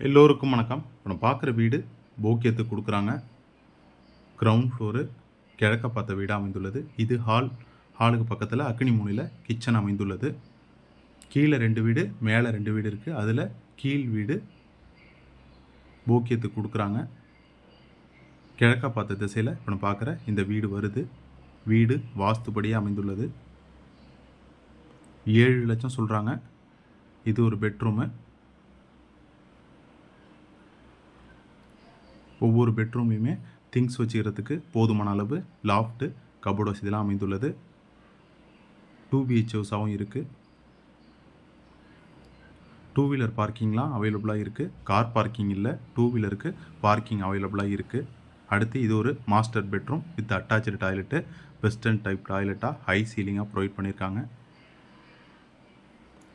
எல்லோருக்கும் வணக்கம். இப்போ நம்ம பார்க்குற வீடு போக்கியத்துக்கு கொடுக்குறாங்க. கிரவுண்ட் ஃப்ளோரு கிழக்க பார்த்த வீடாக அமைந்துள்ளது. இது ஹால் ஹாலுக்கு பக்கத்தில் அக்னி மூலையில் கிச்சன் அமைந்துள்ளது. கீழே ரெண்டு வீடு மேலே ரெண்டு வீடு இருக்குது அதில் கீழ் வீடு போக்கியத்துக்கு கொடுக்குறாங்க. கிழக்க பார்த்த திசையில் இப்போ நம்ம பார்க்குற இந்த வீடு வருது. வீடு வாஸ்துபடியாக அமைந்துள்ளது. ஏழு லட்சம் சொல்கிறாங்க இது ஒரு பெட்ரூமு ஒவ்வொரு பெட்ரூம்லையுமே திங்ஸ் வச்சுக்கிறதுக்கு போதுமான அளவு லாஃப்ட்டு கபோர்ட் வசதிலாம் அமைந்துள்ளது. டூ பிஹெச் ஹவுஸாகவும் இருக்குது டூ வீலர் பார்க்கிங்லாம் அவைலபிளாக இருக்குது கார் பார்க்கிங் இல்லை டூ வீலருக்கு பார்க்கிங் அவைலபிளாக இருக்குது அடுத்து இது ஒரு master bedroom with attach toilet western type டாய்லெட்டாக high சீலிங்காக ப்ரொவைட் பண்ணியிருக்காங்க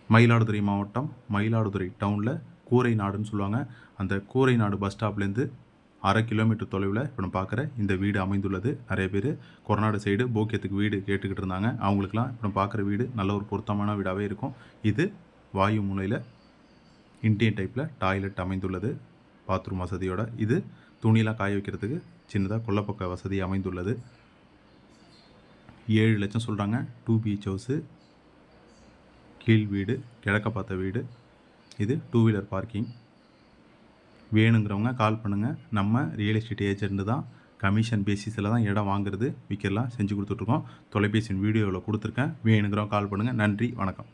மயிலாடுதுறை மாவட்டம் மயிலாடுதுறை டவுனில் கூரை நாடுன்னு சொல்லுவாங்க. அந்த கூரை நாடு பஸ் ஸ்டாப்லேருந்து அரை கிலோமீட்டர் தொலைவில் இப்போ நம்ம பார்க்குற இந்த வீடு அமைந்துள்ளது. நிறைய பேர் கொரநாடு சைடு போக்கியத்துக்கு வீடு கேட்டுக்கிட்டு இருந்தாங்க. அவங்களுக்குலாம் இப்போ நம்ம பார்க்குற வீடு நல்ல ஒரு பொருத்தமான வீடாகவே இருக்கும். இது வாயு மூலையில் இண்டியன் டைப்பில் டாய்லெட் அமைந்துள்ளது. பாத்ரூம் வசதியோட. இது துணியெலாம் காய வைக்கிறதுக்கு சின்னதாக கொல்லப்பக்க வசதி அமைந்துள்ளது. ஏழு லட்சம் சொல்கிறாங்க டூ பீச் ஹவுஸு. கீழ் வீடு கிழக்க பார்த்த வீடு. இது டூ வீலர் பார்க்கிங். வேணுங்கிறவங்க கால் பண்ணுங்கள் நம்ம ரியல் எஸ்டேட் ஏஜென்ட் தான் கமிஷன் பேசிஸில் தான் இடம் வாங்குறது விற்கலாம் செஞ்சு கொடுத்துட்ருக்கோம் தொலைபேசியின் வீடியோவில் கொடுத்துருக்கேன். வேணுங்கிறவங்க கால் பண்ணுங்கள் நன்றி வணக்கம்.